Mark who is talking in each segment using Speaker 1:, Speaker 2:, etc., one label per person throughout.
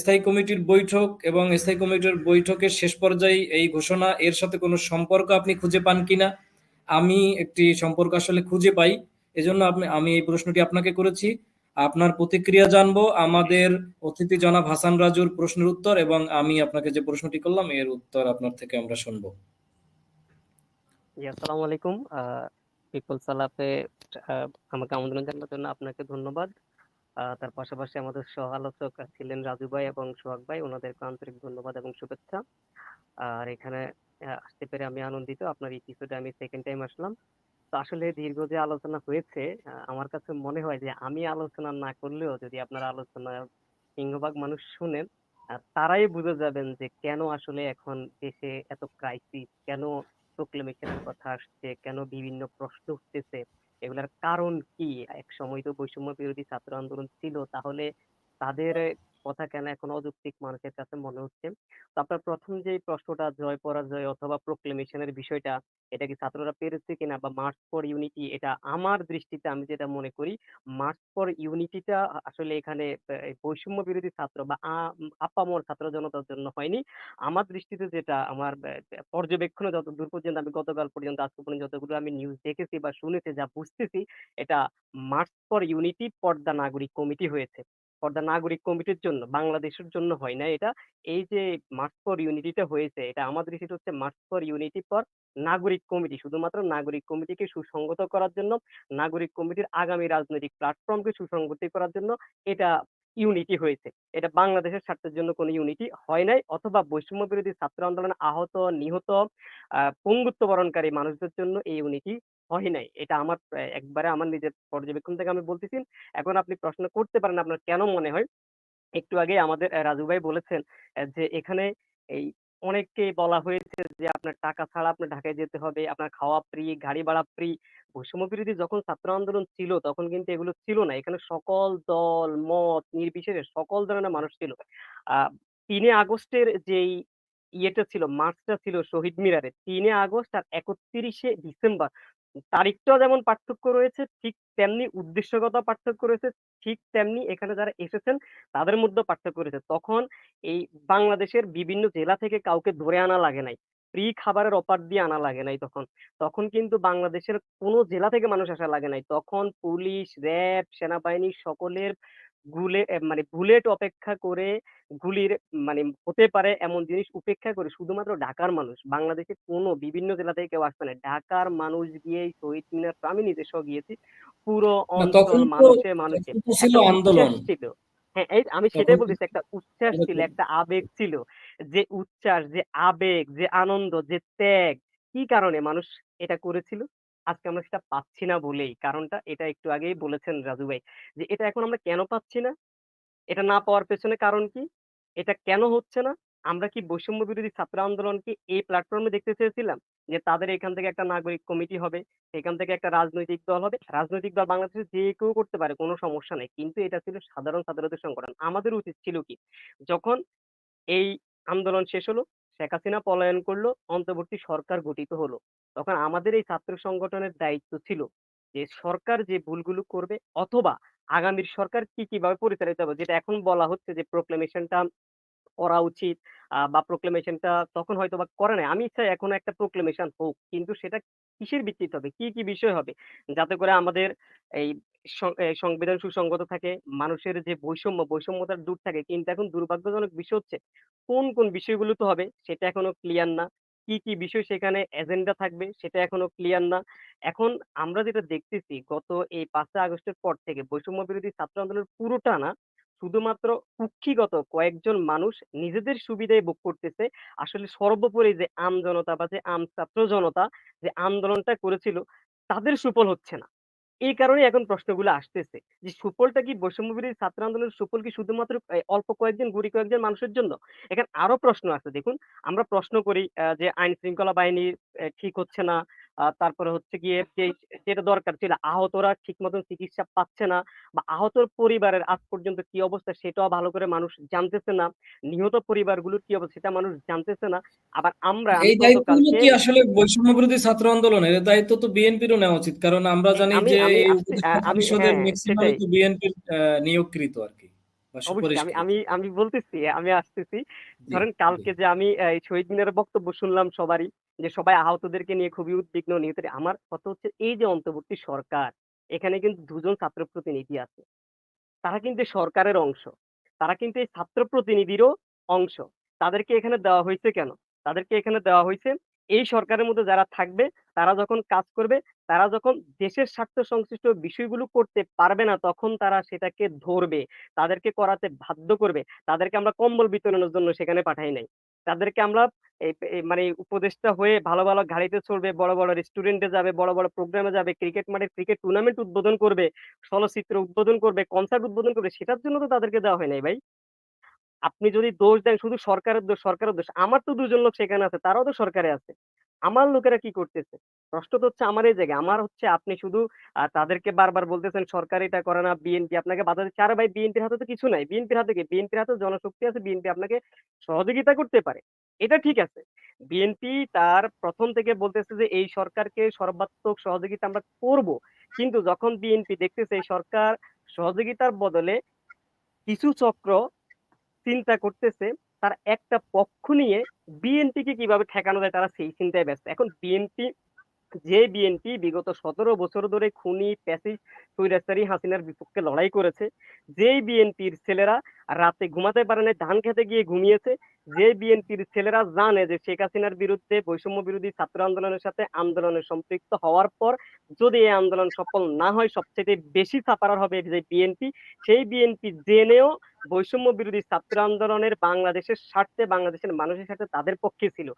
Speaker 1: স্থায়ী কমিটির বৈঠক এবং স্থায়ী কমিটির বৈঠকের শেষ পর্যায়ে এই ঘোষণা, এর সাথে কোনো সম্পর্ক আপনি খুঁজে পান কিনা? আমি একটি সম্পর্ক আসলে খুঁজে পাই, এজন্য আপনি, আমি এই প্রশ্নটি আপনাকে করেছি। আপনার প্রতিক্রিয়া জানব, আমাদের অতিথি জনাব হাসান রাজুর প্রশ্নের উত্তর এবং আমি আপনাকে যে প্রশ্নটি করলাম, এর উত্তর আপনার থেকে আমরা শুনব।
Speaker 2: আসসালামু আলাইকুম। পিপল সালাফে আমাকে আমন্ত্রণ জানানোর জন্য আপনাকে ধন্যবাদ। তার পাশাপাশি আমাদের সহ আলোচক ছিলেন রাজু ভাই এবং সোহাগ ভাই। ওনাদেরকে আন্তরিক ধন্যবাদ এবং শুভেচ্ছা। আর এখানে আসতে পেরে আমি আনন্দিত। আপনার এই এপিসোডে আমি সেকেন্ড টাইম আসলাম। তো আসলে দীর্ঘ যে আলোচনা হয়েছে আমার কাছে মনে হয় যে আমি আলোচনা না করলেও যদি আপনার আলোচনা সিংহভাগ মানুষ শুনেন তারাই বুঝে যাবেন যে কেন আসলে এখন দেশে এত ক্রাইসিস কেন প্রোক্লেমেশনের কথা আসছে, কেন বিভিন্ন প্রশ্ন উঠতেছে। এগুলার কারণ কি? এক সময় তো বৈষম্য বিরোধী ছাত্র আন্দোলন ছিল তাহলে তাদের কথা কেন এখন অযৌক্তিক মানুষের কাছে মনে হচ্ছে? তো আপনার প্রথম যে প্রশ্নটা, জয় পরাজয় অথবা প্রোক্লেমেশনের বিষয়টা, এটা কি ছাত্ররা পেরেছে কিনা বা মার্চ ফর ইউনিটি এটা আমার দৃষ্টিতে আমি যেটা মনে করি মার্চ ফর ইউনিটিটা আসলে এখানে বৈষম্য বিরোধী ছাত্র বা আপামর ছাত্র জনতার জন্য হয়নি। আমার দৃষ্টিতে যেটা, আমার পর্যবেক্ষণে যত দূর পর্যন্ত আমি গতকাল পর্যন্ত, আজকে পর্যন্ত যতগুলো আমি নিউজ দেখেছি বা শুনেছি, যা বুঝতেছি, এটা মার্চ ফর ইউনিটি পর্দা নাগরিক কমিটি হয়েছে। পর্দা নাগরিক কমিটির জন্য, বাংলাদেশের জন্য হয় না এটা। এই যে মার্চ ফর ইউনিটিটা হয়েছে, এটা আমাদের সেটা হচ্ছে মার্চ ফর ইউনিটি ফর নাগরিক কমিটি। শুধুমাত্র নাগরিক কমিটিকে সুসংগত করার জন্য, নাগরিক কমিটির আগামী রাজনৈতিক প্ল্যাটফর্মকে সুসংগতি করার জন্য এটা ইউনিটি হয়েছে। এটা বাংলাদেশের স্বার্থের জন্য কোনো ইউনিটি হয় নাই অথবা বৈষম্য বিরোধী ছাত্র আন্দোলন আহত, নিহত পঙ্গুত্ব বরণকারী মানুষদের জন্য এই ইউনিটি হয় নাই। এটা আমার একবারে আমার নিজের পর্যবেক্ষণ থেকে আমি বলতেছি। এখন আপনি প্রশ্ন করতে পারেন আপনার কেন মনে হয়? একটু আগে আমাদের রাজু ভাই বলেছেন যে এখানে এই অনেককে বলা হয়েছে যে, আপনার টাকা ছাড়া আপনার ঢাকায় যেতে হবে, আপনার খাওয়া ফ্রি গাড়ি ভাড়া ফ্রি বৈষম্য যখন ছাত্র আন্দোলন ছিল, তখন কিন্তু এগুলো ছিল না। এখানে সকল দল, মত, নির্বিশেষে সকল ধরনের মানুষ ছিল। আহ তিনে আগস্টের যেই ইয়েটা ছিল, মার্চটা ছিল শহীদ মিনারে। তিনে আগস্ট আর একত্রিশে ডিসেম্বর। তারিখটাও যেমন পার্থক্য রয়েছে, ঠিক তেমনি উদ্দেশ্যগত পার্থক্য রয়েছে, ঠিক তেমনি এখানে যারা এসেছেন তাদের মধ্যে পার্থক্য রয়েছে। তখন এই বাংলাদেশের বিভিন্ন জেলা থেকে কাউকে ধরে আনা লাগে নাই ফ্রি খাবারের অপার দিয়ে আনা লাগে নাই তখন। তখন কিন্তু বাংলাদেশের কোনো জেলা থেকে মানুষ আসা লাগে নাই। তখন পুলিশ, র্যাব, সেনাবাহিনী সকলের গুলে মানে বুলেট অপেক্ষা করে গুলির মানে হতে পারে এমন জিনিস উপেক্ষা করে শুধুমাত্র ঢাকার মানুষ বাংলাদেশে কোনো বিভিন্ন জেলা থেকে কেউ আসবে না। ঢাকার মানুষ গিয়ে শহীদ মিনার আমি নিজস্ব গিয়েছি। পুরো অঞ্চল মানুষে মানুষে। আন্দোলন। ছিল। হ্যাঁ এই আমি সেটাই বলতেছি একটা উচ্ছ্বাস ছিল একটা আবেগ ছিল। যে উচ্ছ্বাস যে আবেগ যে আনন্দ যে ত্যাগ কি কারণে মানুষ এটা করেছিল? আজকে আমরা সেটা পাচ্ছি না বলেই। কারণটা এটা একটু আগেই বলেছেন রাজু ভাই যে, এটা এখন আমরা কেন পাচ্ছি না? এটা না পাওয়ার পেছনে কারণ কি? এটা কেন হচ্ছে না? আমরা কি বৈষম্য বিরোধী ছাত্র আন্দোলনকে এই প্ল্যাটফর্মে দেখতে চেয়েছিলাম যে, তাদের এখান থেকে একটা নাগরিক কমিটি হবে, এখান থেকে একটা রাজনৈতিক দল হবে? রাজনৈতিক দল বাংলাদেশে যে কেউ করতে পারে, কোনো সমস্যা নেই। কিন্তু এটা ছিল সাধারণ ছাত্রদের সংগঠন। আমাদের উচিত ছিল কি? যখন এই আন্দোলন শেষ হলো শেখ হাসিনা পলায়ন করল, অন্তর্বর্তী সরকার গঠিত হলো। তখন আমাদের এই ছাত্র সংগঠনের দায়িত্ব ছিল যে সরকার যে ভুলগুলো করবে অথবা আগামীর সরকার কি কীভাবে পরিচালিত হবে, যেটা এখন বলা হচ্ছে যে প্রোক্লেমেশনটা করা উচিত। বা প্রোক্লেমেশনটা তখন হয়তো বা করে নাই। আমি চাই এখন একটা প্রোক্লেমেশন হোক, কিন্তু সেটা কিসের ভিত্তিতে হবে? কি কি বিষয় হবে? যাতে করে আমাদের এই সংবিধান সুসংগত থাকে, মানুষের যে বৈষম্য, বৈষম্যতার দূর থাকে, কিন্তু এখন দুর্ভাগ্যজনক বিষয় হচ্ছে, কোন কোন বিষয়গুলো তো হবে, সেটা এখনও ক্লিয়ার না। কি কি বিষয় সেখানে এজেন্ডা থাকবে, সেটা এখনও ক্লিয়ার না। এখন আমরা যেটা দেখতেছি, গত এই পাঁচই আগস্টের পর থেকে বৈষম্য বিরোধী ছাত্র আন্দোলনের পুরোটা না শুধুমাত্র কুক্ষিগত কয়েকজন মানুষ নিজেদের সুবিধায় ভোগ করতেছে। আসলে সর্বোপরি যে আম জনতা বা যে আম ছাত্র জনতা যে আন্দোলনটা করেছিল, তাদের সুফল হচ্ছে না। এই কারণে এখন প্রশ্নগুলো আসতেছে যে সুফলটা কি বৈষম্য বিরোধী ছাত্র আন্দোলনের সুফল কি শুধুমাত্র অল্প কয়েকজন গুড়ি কয়েকজন মানুষের জন্য? এখানে আরও প্রশ্ন আছে। দেখুন, আমরা প্রশ্ন করি যে আইন শৃঙ্খলা বাহিনী ঠিক হচ্ছে না। তারপরে হচ্ছে গিয়ে যে যেটা দরকার ছিল আহতরা ঠিক মতন চিকিৎসা পাচ্ছে না বা আহতর পরিবারের আজ পর্যন্ত কি অবস্থা সেটাও ভালো করে মানুষ জানতেছে না নিহত পরিবারগুলোর কি অবস্থা সেটা মানুষ জানতেছে না। আবার আমরা
Speaker 1: এই দায়িত্বগুলো কি আসলে বৈষম্য বিরোধী ছাত্র আন্দোলনের? দায়িত্ব তো বিএনপিরও নেওয়া উচিত কারণ আমরা জানি যে পরিষদের ম্যাক্সিমাম তো বিএনপির নিয়োগকৃত আর কি
Speaker 2: আমি আমি আমি বলতেছি আমি আসতেছি। ধরেন কালকে যে আমি শহীদ মিনারের বক্তব্য শুনলাম সবারই। যে সবাই আহতদেরকে নিয়ে খুবই উদ্বিগ্ন নিহত আমার কথা হচ্ছে এই যে অন্তর্বর্তী সরকার, এখানে কিন্তু দুজন ছাত্র প্রতিনিধি আছে। তারা কিন্তু সরকারের অংশ। তারা কিন্তু এই ছাত্র প্রতিনিধিরও অংশ। তাদেরকে এখানে দেওয়া হয়েছে কেন? তাদেরকে এখানে দেওয়া হয়েছে, এই সরকারের মধ্যে যারা থাকবে, তারা যখন কাজ করবে, তারা যখন দেশের স্বার্থ সংশ্লিষ্ট বিষয়গুলো করতে পারবে না, তখন তারা সেটাকে ধরবে, তাদেরকে করাতে বাধ্য করবে। তাদেরকে আমরা কম্বল বিতরণের জন্য সেখানে পাঠাই নাই। তাদেরকে আমরা মানে উপদেষ্টা হয়ে ভালো ভালো গাড়িতে চলবে বড় বড় রেস্টুরেন্টে যাবে, বড় বড় প্রোগ্রামে যাবে ক্রিকেট মাঠে ক্রিকেট টুর্নামেন্ট উদ্বোধন করবে, চলচ্চিত্র উদ্বোধন করবে কনসার্ট উদ্বোধন করবে, সেটার জন্য তো তাদেরকে দেওয়া হয় নাই ভাই। আপনি যদি দোষ দেন, শুধু সরকারের দোষ সরকারের দোষ, আমার তো দুজন লোক সেখানে আছে, তারাও তো সরকারে আছে। আমার লোকেরা কি করতেছে? প্রশ্ন তো হচ্ছে আমার এই জায়গায় আমার হচ্ছে আপনি শুধু তাদেরকে বারবার বলতেছেন, সরকার এটা করে না, বিএনপি আপনাকে বাধা দিচ্ছে আরে ভাই, বিএনপির হাতে তো কিছু নাই। বিএনপির হাতে কি? বিএনপির হাতে জনশক্তি আছে, বিএনপি আপনাকে সহযোগিতা করতে পারে। এটা ঠিক আছে। বিএনপি তার প্রথম থেকে বলতেছে যে, এই সরকারকে সর্বাত্মক সহযোগিতা আমরা করব। কিন্তু যখন বিএনপি দেখতেছে এই সরকার সহযোগিতার বদলে কিছু চক্র চিন্তা করতেছে তার একটা পক্ষ নিয়ে বিএনপিকে কীভাবে ঠেকানো যায় তারা সেই চিন্তায় ব্যস্ত। এখন বিএনপি যে বিএনপি বিগত সতেরো বছর ধরে খুনি প্যাসিজ স্বৈরাচারী হাসিনার বিপক্ষে লড়াই করেছে। যেই বিএনপির ছেলেরা রাতে ঘুমাতে পারে না ধান খেতে গিয়ে ঘুমিয়েছে যে বিএনপির ছেলেরা জানে যে শেখ হাসিনার বিরুদ্ধে বৈষম্য বিরোধী ছাত্র আন্দোলনের সাথে আন্দোলনে সম্পৃক্ত হওয়ার পর যদি এই আন্দোলন সফল না হয় সবচেয়ে বেশি সাপারার হবে যে বিএনপি সেই বিএনপি জেনেও বৈষম্য বিরোধী ছাত্র আন্দোলনের বাংলাদেশের স্বার্থে, বাংলাদেশের মানুষের সাথে তাদের পক্ষে ছিল।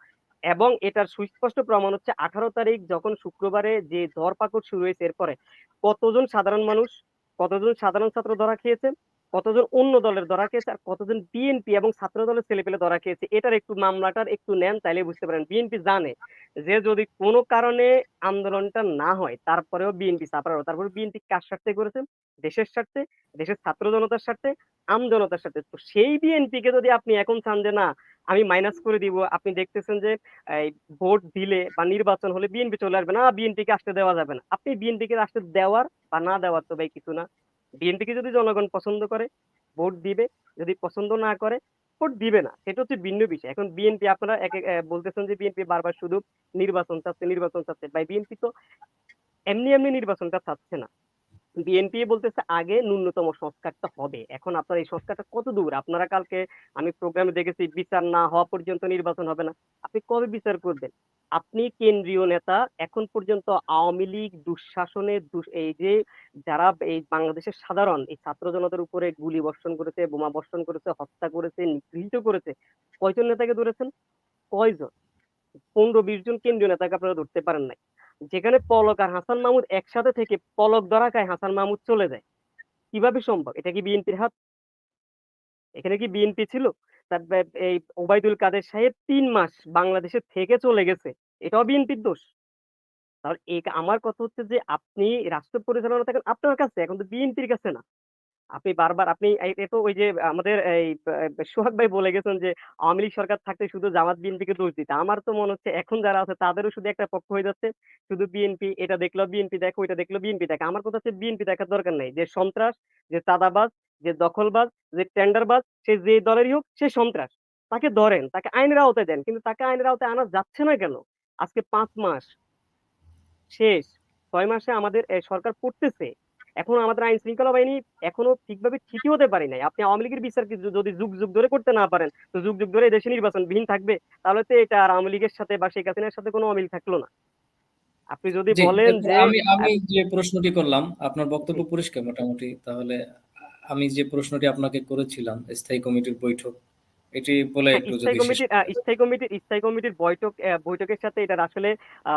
Speaker 2: এবং এটার সুস্পষ্ট প্রমাণ হচ্ছে আঠারো তারিখ যখন শুক্রবারে যে ধরপাকড় শুরু হয়েছে, এরপরে কতজন সাধারণ মানুষ, কতজন সাধারণ ছাত্র ধরা খেয়েছে, কতজন অন্য দলের ধরা খেয়েছে, আর কতজন বিএনপি এবং ছাত্র দলের ছেলেপেলে ধরা খেয়েছে, এটার একটু মামলাটার একটু নেন, তাইলে বুঝতে পারেন। বিএনপি জানে যে যদি কোনো কারণে আন্দোলনটা না হয়, তারপরেও বিএনপি সাপার তারপরে বিএনপি কার স্বার্থে করেছে? দেশের স্বার্থে, দেশের ছাত্র জনতার স্বার্থে, আম জনতার সাথে তো সেই বিএনপি কে যদি আপনি এখন চান যে না আমি মাইনাস করে দিব। আপনি দেখতেছেন যে ভোট দিলে বা নির্বাচন হলে বিএনপি চলে আসবে না বিএনপি কে আসতে দেওয়া যাবে না। আপনি বিএনপি কে আসতে দেওয়ার বা না দেওয়ার তো ভাই কিছু না। বিএনপি কে যদি জনগণ পছন্দ করে, ভোট দিবে। যদি পছন্দ না করে, ভোট দিবে না। সেটা হচ্ছে ভিন্ন বিষয়। এখন বিএনপি আপনারা এক- বলতেছেন যে বিএনপি বারবার শুধু নির্বাচন চাচ্ছে নির্বাচন চাচ্ছে। ভাই বিএনপি তো এমনি এমনি নির্বাচনটা চাচ্ছে না। বিএনপি বলতেছে আগে ন্যূনতম সংস্কারটা হবে। এখন আপনার এই সংস্কারটা কত দূর? আপনারা কালকে আমি প্রোগ্রামে দেখেছি, বিচার না হওয়া পর্যন্ত নির্বাচন হবে না। আপনি কবে বিচার করবেন? আপনি কেন্দ্রীয় নেতা, এখন পর্যন্ত আওয়ামী লীগ দুঃশাসনে দুষ- এই যে যারা এই বাংলাদেশের সাধারণ, এই ছাত্র জনতার উপরে গুলি বর্ষণ করেছে, বোমা বর্ষণ করেছে, হত্যা করেছে, নিগৃহীত করেছে, কয়জন নেতাকে ধরেছেন? কয়জন? পনেরো বিশ জন কেন্দ্রীয় নেতাকে আপনারা ধরতে পারেন নাই। যেখানে পলক আর হাসান মাহমুদ একসাথে থেকে পলক ধরা খায় হাসান মাহমুদ চলে যায়। কীভাবে সম্ভব? এটা কি বিএনপির হাত? এখানে কি বিএনপি ছিল? তার এই ওবায়দুল কাদের সাহেব তিন মাস বাংলাদেশে থেকে চলে গেছে। এটাও বিএনপির দোষ। তাহলে আমার কথা হচ্ছে যে আপনি রাষ্ট্র পরিচালনা থাকেন আপনার কাছে, এখন তো বিএনপির কাছে না। আপনি বারবার আপনি এই এ তো ওই যে আমাদের এই সোহাগ ভাই বলে গেছেন যে, আওয়ামী লীগ সরকার থাকতে শুধু জামাত, বিএনপিকে দোষ দিতে। আমার তো মনে হচ্ছে এখন যারা আছে তাদেরও শুধু একটা পক্ষ হয়ে যাচ্ছে, শুধু বিএনপি, এটা দেখল বিএনপি, দেখো, ওইটা দেখল বিএনপি, দেখে। আমার কথা হচ্ছে বিএনপি দেখার দরকার নেই। যে সন্ত্রাস, যে চাঁদাবাজ, যে দখলবাজ, যে টেন্ডারবাজ, সে যে দলেরই হোক, সে সন্ত্রাস। তাকে ধরেন, তাকে আইনের আওতায় দেন, কিন্তু তাকে আইনের আওতায় আনা যাচ্ছে না কেন? আজকে পাঁচ মাস শেষ, ছয় মাসে আমাদের সরকার পড়তেছে। এখন আমাদের আইন শৃঙ্খলা বাহিনী এখনও ঠিকভাবে ঠিকই হতে পারে নাই। আপনি আওয়ামী লীগের বিচার যদি যুগ যুগ ধরে করতে না পারেন তো যুগ যুগ ধরে দেশে নির্বাচন বিহীন থাকবে তাহলে তো এটা আর আওয়ামী লীগের সাথে বা শেখ হাসিনার সাথে কোনো অমিল থাকল না। আপনি যদি বলেন যে
Speaker 1: আমি আমি যে প্রশ্নটি করলাম আপনার বক্তব্য পরিষ্কার মোটামুটি তাহলে আমি যে প্রশ্নটি আপনাকে করেছিলাম স্থায়ী কমিটির বৈঠক এটি বলে
Speaker 2: স্থায়ী কমিটির স্থায়ী কমিটির স্থায়ী কমিটির বৈঠক বৈঠকের সাথে এটার আসলে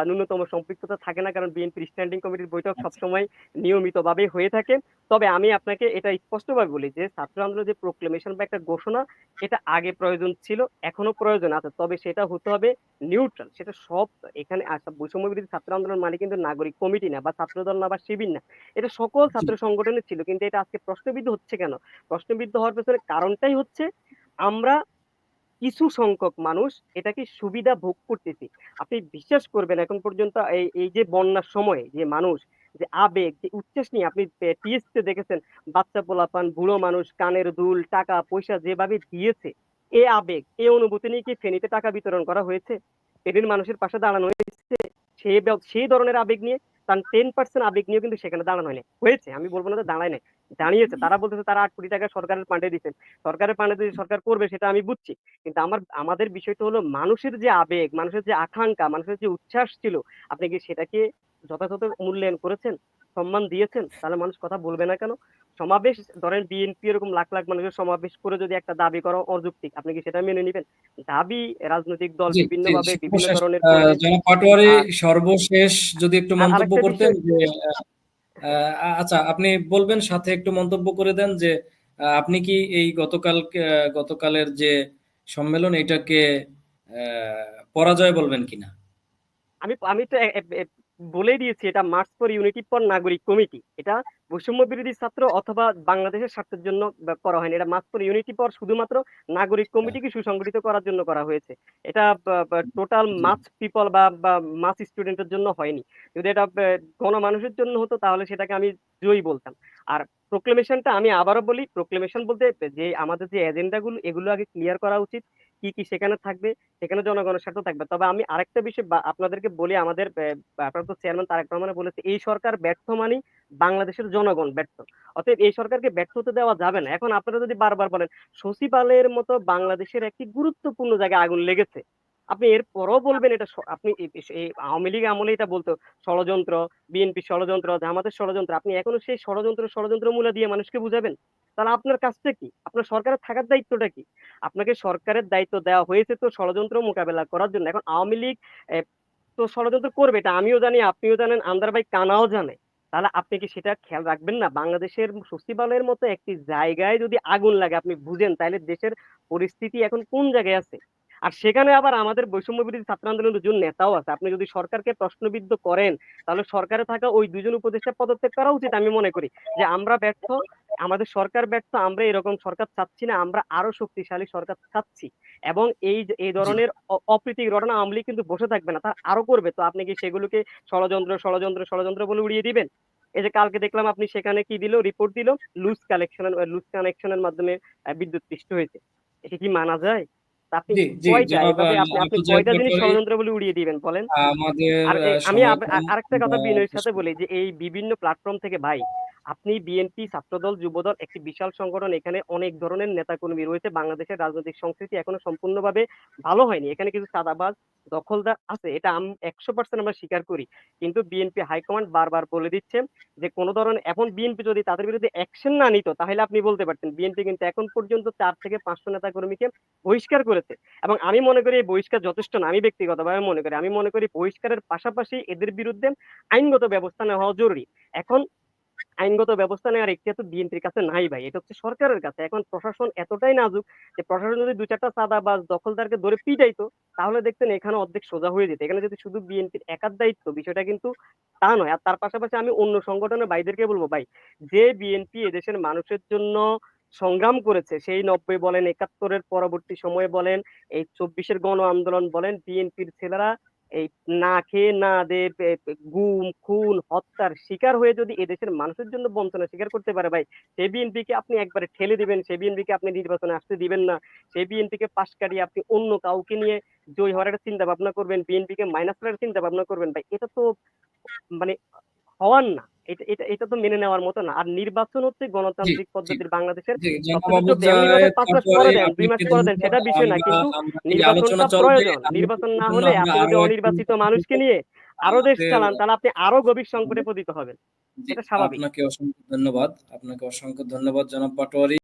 Speaker 2: ন্যূনতম সম্পৃক্ততা থাকে না কারণ বিএনপির স্ট্যান্ডিং কমিটির বৈঠক
Speaker 1: আচ্ছা।
Speaker 2: সবসময় নিয়মিতভাবে হয়ে থাকে। তবে আমি আপনাকে এটা স্পষ্টভাবে বলি যে ছাত্র আন্দোলনের যে প্রোক্লেমেশন বা একটা ঘোষণা এটা আগে প্রয়োজন ছিল এখনও প্রয়োজন আছে। তবে সেটা হতে হবে নিউট্রাল সেটা সব এখানে বৈষম্য বিরোধী ছাত্র আন্দোলন মানে কিন্তু নাগরিক কমিটি না বা ছাত্র ছাত্রদল না বা শিবির না। এটা সকল ছাত্র সংগঠনের ছিল কিন্তু এটা আজকে প্রশ্নবিদ্ধ হচ্ছে কেন? প্রশ্নবিদ্ধ হওয়ার পেছনে কারণটাই হচ্ছে আমরা কিছু সংখ্যক মানুষ এটাকে সুবিধা ভোগ করতেছি। আপনি বিশ্বাস করবেন, এখন পর্যন্ত এই এই যে বন্যার সময় যে মানুষ, যে আবেগ, যে উচ্ছ্বাস নিয়ে আপনি টিএসতে দেখেছেন, বাচ্চা পোলাপান, বুড়ো মানুষ, কানের দুল, টাকা, পয়সা যেভাবে দিয়েছে, এ আবেগ, এ অনুভূতি নিয়ে কি ফেনীতে টাকা বিতরণ করা হয়েছে? ফেনীর মানুষের পাশে দাঁড়ানো হয়েছে? সেই সেই ধরনের আবেগ নিয়ে তার টেন পার্সেন্ট আবেগ নিয়ে কিন্তু সেখানে দাঁড়ানো হয়নি। হয়েছে, আমি বলব না যে দাঁড়ায় নাই। দাঁড়িয়েছে তারা বলতেছে তারা আট কোটি টাকা সরকারের পান্ডে দিচ্ছেন সরকারের পান্ডে দিয়ে সরকার করবে সেটা আমি বুঝছি। কিন্তু আমার, আমাদের বিষয়টা হলো মানুষের যে আবেগ, মানুষের যে আকাঙ্ক্ষা, মানুষের যে উচ্ছ্বাস ছিল, আপনি কি সেটাকে যথাযথ মূল্যায়ন করেছেন সম্মান দিয়েছেন তাহলে মানুষ কথা বলবে না কেন? সমাবেশ ধরেন বিএনপি এরকম লাখ লাখ মানুষের সমাবেশ করে যদি একটা দাবি করা অযৌক্তিক আপনি কি সেটা মেনে নেবেন? দাবি রাজনৈতিক দল বিভিন্ন ভাবে বিভিন্ন ধরনের
Speaker 1: পাটোয়ারি সর্বশেষ যদি একটু মন্তব্য করতেন যে আচ্ছা আপনি বলবেন সাথে একটু মন্তব্য করে দেন যে আপনি কি এই গতকাল গতকালের যে সম্মেলন এটাকে আহ, পরাজয় বলবেন কিনা?
Speaker 2: আমি আমি তো বলেই দিয়েছি এটা মার্চ ফর ইউনিটি ফর নাগরিক কমিটি এটা বৈষম্য বিরোধী ছাত্র অথবা বাংলাদেশের স্বার্থের জন্য করা হয়নি। এটা মার্চ ফর ইউনিটি ফর শুধুমাত্র নাগরিক কমিটিকে সুসংগঠিত করার জন্য করা হয়েছে। এটা টোটাল মাস পিপল বা মাস স্টুডেন্টের জন্য হয়নি। যদি এটা গণমানুষের জন্য হতো তাহলে সেটাকে আমি জয়ী বলতাম। আর প্রোক্লেমেশনটা আমি আবারও বলি প্রোক্লেমেশন বলতে যে আমাদের যে এজেন্ডাগুলো এগুলো আগে ক্লিয়ার করা উচিত। কি কি সেখানে থাকবে, সেখানে জনগণের স্বার্থ থাকবে। তবে আমি আরেকটা বিষয় আপনাদেরকে বলি, আমাদের আপনার তো চেয়ারম্যান তারেক রহমানে বলেছে, এই সরকার ব্যর্থ মানে বাংলাদেশের জনগণ ব্যর্থ। অতএব এই সরকারকে ব্যর্থ হতে দেওয়া যাবে না। এখন আপনারা যদি বারবার বলেন, সচিবালয়ের মতো বাংলাদেশের একটি গুরুত্বপূর্ণ জায়গায় আগুন লেগেছে। আপনি এর পরও বলবেন এটা আপনি এই আওয়ামী লীগ আমলে এটা বলতো, ষড়যন্ত্র, বিএনপি ষড়যন্ত্র, জামাতের ষড়যন্ত্র। আপনি এখনও সেই ষড়যন্ত্র ষড়যন্ত্র মূলা দিয়ে মানুষকে বুঝাবেন? তাহলে আপনার কাজটা কি? আপনার সরকারের থাকার দায়িত্বটা কি? আপনাকে সরকারের দায়িত্ব দেওয়া হয়েছে তো ষড়যন্ত্র মোকাবেলা করার জন্য। এখন আওয়ামী লীগ তো ষড়যন্ত্র করবে, এটা আমিও জানি, আপনিও জানেন আন্দার ভাই কানাও জানে। তাহলে আপনি কি সেটা খেয়াল রাখবেন না? বাংলাদেশের সচিবালয়ের মতো একটি জায়গায় যদি আগুন লাগে, আপনি বুঝেন, তাহলে দেশের পরিস্থিতি এখন কোন জায়গায় আছে? আর সেখানে আবার আমাদের বৈষম্য বিরোধী ছাত্র আন্দোলনের দুজন নেতাও আছে। আপনি যদি সরকারকে প্রশ্নবিদ্ধ করেন তাহলে সরকারে থাকা ওই দুজন উপদেষ্টা পদত্যাগ করা উচিত আমি মনে করি। যে আমরা ব্যর্থ আমাদের সরকার ব্যর্থ আমরা এরকম সরকার চাচ্ছি না আমরা আরও শক্তিশালী সরকার চাচ্ছি। এবং এই এই ধরনের অপ্রীতি ঘটনা আওয়ামী লীগ কিন্তু বসে থাকবে না তার আরও করবে। তো আপনি কি সেগুলোকে ষড়যন্ত্র ষড়যন্ত্র ষড়যন্ত্র বলে উড়িয়ে দিবেন? এই যে কালকে দেখলাম আপনি সেখানে কি দিল? রিপোর্ট দিল? লুজ কালেকশন লুজ কানেকশনের মাধ্যমে বিদ্যুৎ সৃষ্ট হয়েছে। এটা কি মানা যায়? আপনি কয়টা এভাবে আপনি আপনি কয়টা জিনিস ষড়যন্ত্র বলে উড়িয়ে দিবেন বলেন।
Speaker 1: আমাদের
Speaker 2: আমি আরেকটা কথা বিনয়ের সাথে বলি যে এই বিভিন্ন প্ল্যাটফর্ম থেকে ভাই আপনি বিএনপি ছাত্রদল, যুবদল একটি বিশাল সংগঠন। এখানে অনেক ধরনের নেতাকর্মী রয়েছে। বাংলাদেশের রাজনৈতিক সংস্কৃতি এখনও সম্পূর্ণভাবে ভালো হয়নি। এখানে কিছু চাঁদাবাজ দখলদার আছে। এটা একশো পার্সেন্ট আমরা স্বীকার করি। কিন্তু বিএনপি হাইকমান্ড বারবার বলে দিচ্ছে যে, কোনো ধরনের এখন বিএনপি যদি তাদের বিরুদ্ধে অ্যাকশন না নিত, তাহলে আপনি বলতে পারতেন বিএনপি কিন্তু এখন পর্যন্ত চার থেকে পাঁচশো নেতাকর্মীকে বহিষ্কার করেছে। এবং আমি মনে করি এই বহিষ্কার যথেষ্ট না। আমি ব্যক্তিগতভাবে মনে করি। আমি মনে করি বহিষ্কারের পাশাপাশি এদের বিরুদ্ধে আইনগত ব্যবস্থা নেওয়া জরুরি। এখন আইনগত ব্যবস্থা নেওয়ার একটি তো বিএনপির কাছে নাই ভাই, এটা হচ্ছে সরকারের কাছে। এখন প্রশাসন এতটাই নাজুক যে প্রশাসন যদি দু চারটা চাঁদা বা দখলদারকে ধরে পিটাইতো, তাহলে দেখতেন এখানে অর্ধেক সোজা হয়ে যেত। এখানে যদি শুধু বিএনপির একার দায়িত্ব, বিষয়টা কিন্তু তা নয়। আর তার পাশাপাশি আমি অন্য সংগঠনের ভাইদেরকে বলব ভাই, যে বিএনপি এদেশের মানুষের জন্য সংগ্রাম করেছে, সেই নব্বই বলেন, একাত্তরের পরবর্তী সময়ে বলেন, এই চব্বিশের গণ আন্দোলন বলেন, বিএনপির ছেলেরা এই না খেয়ে না দে গুম, খুন, হত্যার শিকার হয়ে যদি এদেশের মানুষের জন্য বঞ্চনা স্বীকার করতে পারে ভাই, সে বিএনপি কে আপনি একবারে ঠেলে দিবেন, সে বিএনপি কে আপনি নির্বাচনে আসতে দিবেন না, সে বিএনপিকে পাশ কাটিয়ে আপনি অন্য কাউকে নিয়ে জয় হওয়ার একটা চিন্তা ভাবনা করবেন বিএনপি কে মাইনাস করার চিন্তা ভাবনা করবেন ভাই, এটা তো মানে হওয়ার না। এটা এটা এটা তো মেনে নেওয়ার মতো না। আর নির্বাচন হচ্ছে গণতান্ত্রিক পদ্ধতির বাংলাদেশের পরে দেন, দুই মাস
Speaker 1: আপনাকে
Speaker 2: দেন, সেটা বিষয় না, কিন্তু নির্বাচনটা প্রয়োজন। নির্বাচন না হলে আপনি যদি অনির্বাচিত মানুষকে নিয়ে আরও দেশ চালান তাহলে আপনি আরও গভীর সংকটে পতিত হবেন। এটা স্বাভাবিক।
Speaker 1: আপনাকে অসংখ্য ধন্যবাদ। আপনাকে অসংখ্য ধন্যবাদ জনাব পাটোয়ারি।